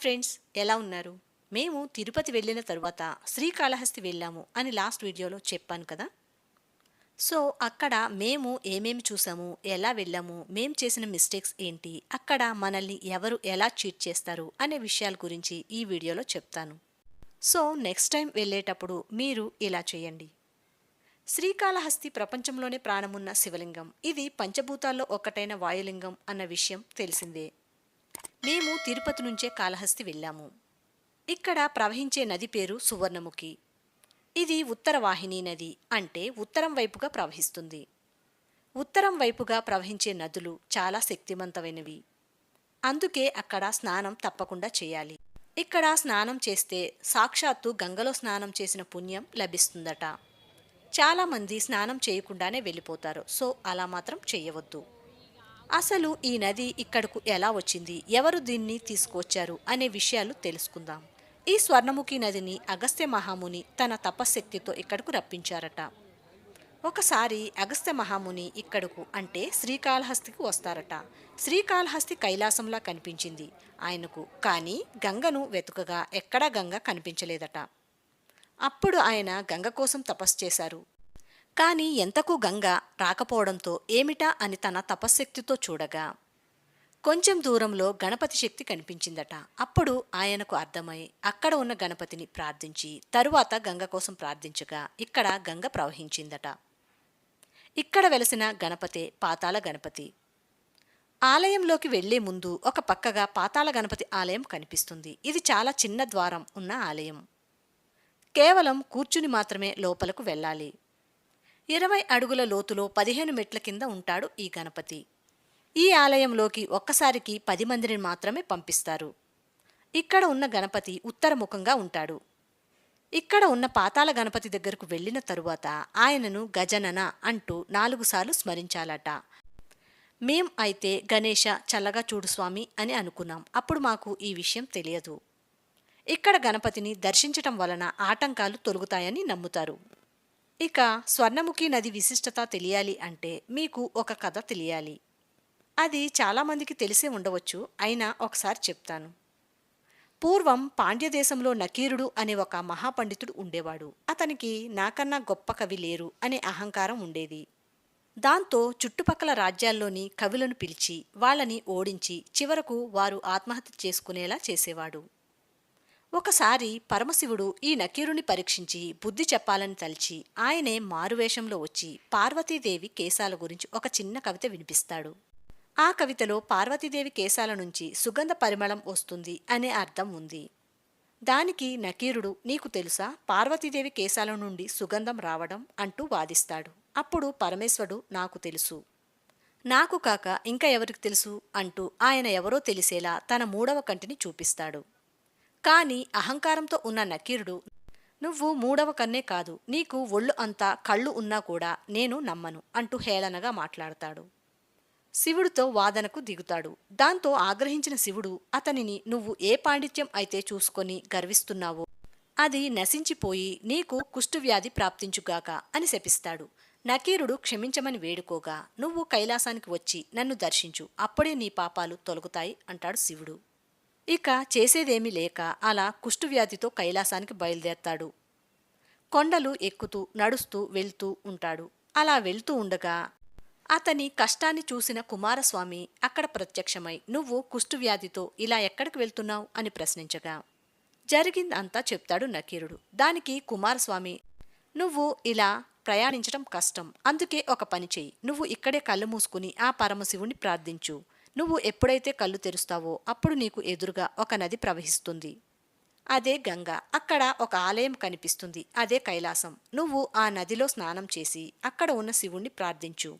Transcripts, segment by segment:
Friends ఎలా ఉన్నారు? మేము తిరుపతి వెళ్ళిన తరువాత శ్రీకాళహస్తి వెళ్ళాము అని లాస్ట్ వీడియోలో చెప్పాను కదా. సో అక్కడ మేము ఏమేమి చూసాము? ఎలా వెళ్ళాము? మేము చేసిన మిస్టేక్స్ ఏంటి? అక్కడ మనల్ని ఎవరు ఎలా చీట్ చేస్తారు? అనే విషయాల గురించి ఈ వీడియోలో చెప్తాను. సో నెక్స్ట్ టైం వెళ్ళేటప్పుడు మీరు ఇలా చేయండి. శ్రీకాళహస్తి ప్రపంచంలోనే ప్రాణమున్న శివలింగం. ఇది పంచభూతాల్లో ఒకటైన వాయులింగం అన్న విషయం తెలిసిందే. మేము తిరుపతి నుంచే కాళహస్తి వెళ్ళాము. ఇక్కడ ప్రవహించే నది పేరు సువర్ణముఖి. ఇది ఉత్తర వాహిని నది అంటే ఉత్తరం వైపుగా ప్రవహిస్తుంది. ఉత్తరం వైపుగా ప్రవహించే నదులు చాలా శక్తివంతమైనవి అందుకే అక్కడ స్నానం తప్పకుండా చేయాలి. ఇక్కడ స్నానం చేస్తే సాక్షాత్తు గంగలో స్నానం చేసిన పుణ్యం లభిస్తుందట. చాలామంది స్నానం చేయకుండానే వెళ్ళిపోతారు. సో అలా మాత్రం చేయవద్దు. అసలు ఈ నది ఇక్కడకు ఎలా వచ్చింది? ఎవరు దీన్ని తీసుకొచ్చారు అనే విషయాలు తెలుసుకుందాం. ఈ స్వర్ణముఖి నదిని అగస్త్య మహాముని తన తపశ్శక్తితో ఇక్కడకు రప్పించారట. ఒకసారి అగస్త్య మహాముని ఇక్కడకు అంటే శ్రీకాళహస్తికి వస్తారట. శ్రీకాళహస్తి కైలాసంలా కనిపించింది ఆయనకు. కానీ గంగను వెతుకగా ఎక్కడా గంగ కనిపించలేదట. అప్పుడు ఆయన గంగ కోసం తపస్సు చేశారు. కానీ ఎంతకు గంగ రాకపోవడంతో ఏమిటా అని తన తపశ్శక్తితో చూడగా కొంచెం దూరంలో గణపతి శక్తి కనిపించిందట. అప్పుడు ఆయనకు అర్థమై అక్కడ ఉన్న గణపతిని ప్రార్థించి తరువాత గంగ కోసం ప్రార్థించగా ఇక్కడ గంగ ప్రవహించిందట. ఇక్కడ వెలసిన గణపతే పాతాళ గణపతి. ఆలయంలోకి వెళ్ళే ముందు ఒక పక్కగా పాతాళ గణపతి ఆలయం కనిపిస్తుంది. ఇది చాలా చిన్న ద్వారం ఉన్న ఆలయం. కేవలం కూర్చుని మాత్రమే లోపలకు వెళ్ళాలి. ఇరవై అడుగుల లోతులో పదిహేను మెట్ల కింద ఉంటాడు ఈ గణపతి. ఈ ఆలయంలోకి ఒక్కసారికి పది మందిని మాత్రమే పంపిస్తారు. ఇక్కడ ఉన్న గణపతి ఉత్తరముఖంగా ఉంటాడు. ఇక్కడ ఉన్న పాతాళ గణపతి దగ్గరకు వెళ్ళిన తరువాత ఆయనను గజనన అంటూ నాలుగుసార్లు స్మరించాలట. మేం అయితే గణేష చల్లగా చూడు స్వామి అని అనుకున్నాం. అప్పుడు మాకు ఈ విషయం తెలియదు. ఇక్కడ గణపతిని దర్శించటం వలన ఆటంకాలు తొలుగుతాయని నమ్ముతారు. ఇక స్వర్ణముఖి నది విశిష్టత తెలియాలి అంటే మీకు ఒక కథ తెలియాలి. అది చాలామందికి తెలిసే ఉండవచ్చు అయినా ఒకసారి చెప్తాను. పూర్వం పాండ్యదేశంలో నకీరుడు అనే ఒక మహాపండితుడు ఉండేవాడు. అతనికి నాకన్నా గొప్ప కవి లేరు అనే అహంకారం ఉండేది. దాంతో చుట్టుపక్కల రాజ్యాల్లోని కవులను పిలిచి వాళ్ళని ఓడించి చివరకు వారు ఆత్మహత్య చేసుకునేలా చేసేవాడు. ఒకసారి పరమశివుడు ఈ నకీరుని పరీక్షించి బుద్ధి చెప్పాలని తలిచి ఆయనే మారువేషంలో వచ్చి పార్వతీదేవి కేశాల గురించి ఒక చిన్న కవిత వినిపిస్తాడు. ఆ కవితలో పార్వతీదేవి కేశాల నుంచి సుగంధ పరిమళం వస్తుంది అనే అర్థం ఉంది. దానికి నకీరుడు నీకు తెలుసా? పార్వతీదేవి కేశాల నుండి సుగంధం రావడం అంటూ వాదిస్తాడు. అప్పుడు పరమేశ్వరుడు నాకు తెలుసు. నాకు కాక ఇంకా ఎవరికి తెలుసు? అంటూ ఆయన ఎవరో తెలిసేలా తన మూడవ కంటిని చూపిస్తాడు. కాని అహంకారంతో ఉన్న నకీరుడు నువ్వు మూడవ కన్నే కాదు నీకు ఒళ్ళు అంతా కళ్ళు ఉన్నా కూడా నేను నమ్మను అంటూ హేళనగా మాట్లాడతాడు. శివుడితో వాదనకు దిగుతాడు. దాంతో ఆగ్రహించిన శివుడు అతనిని నువ్వు ఏ పాండిత్యం అయితే చూసుకొని గర్విస్తున్నావో అది నశించిపోయి నీకు కుష్ఠువ్యాధి ప్రాప్తించుగాక అని శపిస్తాడు. నకీరుడు క్షమించమని వేడుకోగా నువ్వు కైలాసానికి వచ్చి నన్ను దర్శించు అప్పుడే నీ పాపాలు తొలగుతాయి అంటాడు శివుడు. ఇక చేసేదేమీ లేక అలా కుష్ఠవ్యాధితో కైలాసానికి బయలుదేరతాడు. కొండలు ఎక్కుతూ నడుస్తూ వెళ్తూ ఉంటాడు. అలా వెళ్తూ ఉండగా అతని కష్టాన్ని చూసిన కుమారస్వామి అక్కడ ప్రత్యక్షమై నువ్వు కుష్ఠవ్యాధితో ఇలా ఎక్కడికి వెళ్తున్నావు? అని ప్రశ్నించగా జరిగిందంతా చెప్తాడు నకీరుడు దానికి కుమారస్వామి నువ్వు ఇలా ప్రయాణించడం కష్టం. అందుకే ఒక పని చెయ్యి. నువ్వు ఇక్కడే కళ్ళు మూసుకుని ఆ పరమశివుణ్ణి ప్రార్థించు. నువ్వు ఎప్పుడైతే కళ్ళు తెరుస్తావో అప్పుడు నీకు ఎదురుగా ఒక నది ప్రవహిస్తుంది. అదే గంగ. అక్కడ ఒక ఆలయం కనిపిస్తుంది. అదే కైలాసం. నువ్వు ఆ నదిలో స్నానం చేసి అక్కడ ఉన్న శివుణ్ణి ప్రార్థించు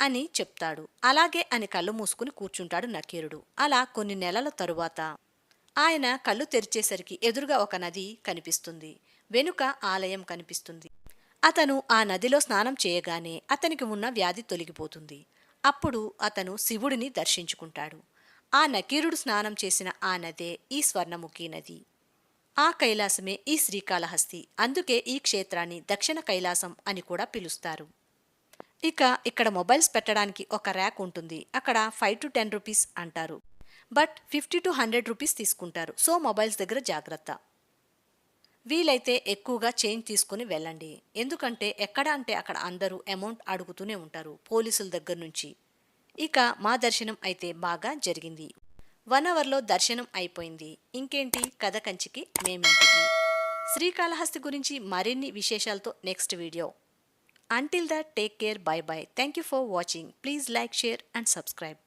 అని చెప్తాడు. అలాగే అని కళ్ళు మూసుకుని కూర్చుంటాడు నకీరుడు. అలా కొన్ని నెలల తరువాత ఆయన కళ్ళు తెరిచేసరికి ఎదురుగా ఒక నది కనిపిస్తుంది. వెనుక ఆలయం కనిపిస్తుంది. అతను ఆ నదిలో స్నానం చేయగానే అతనికి ఉన్న వ్యాధి తొలగిపోతుంది. అప్పుడు అతను శివుడిని దర్శించుకుంటాడు. ఆ నకీరుడు స్నానం చేసిన ఆ నదే ఈ స్వర్ణముఖి నది. ఆ కైలాసమే ఈ శ్రీకాళహస్తి. అందుకే ఈ క్షేత్రాన్ని దక్షిణ కైలాసం అని కూడా పిలుస్తారు. ఇక ఇక్కడ మొబైల్స్ పెట్టడానికి ఒక ర్యాక్ ఉంటుంది. అక్కడ ఫైవ్ టు టెన్ రూపీస్ అంటారు. But fifty to hundred rupees తీసుకుంటారు. సో మొబైల్స్ దగ్గర జాగ్రత్త. వీలైతే ఎక్కువగా చేంజ్ తీసుకుని వెళ్ళండి. ఎందుకంటే ఎక్కడ అంటే అక్కడ అందరూ అమౌంట్ అడుగుతూనే ఉంటారు పోలీసుల దగ్గర నుంచి. ఇక మా దర్శనం అయితే బాగా జరిగింది. వన్ అవర్లో దర్శనం అయిపోయింది. ఇంకేంటి? కథ కంచికి మేమింటికి. శ్రీకాళహస్తి గురించి మరిన్ని విశేషాలతో next video. Until that take care bye bye thank you for watching please like share and subscribe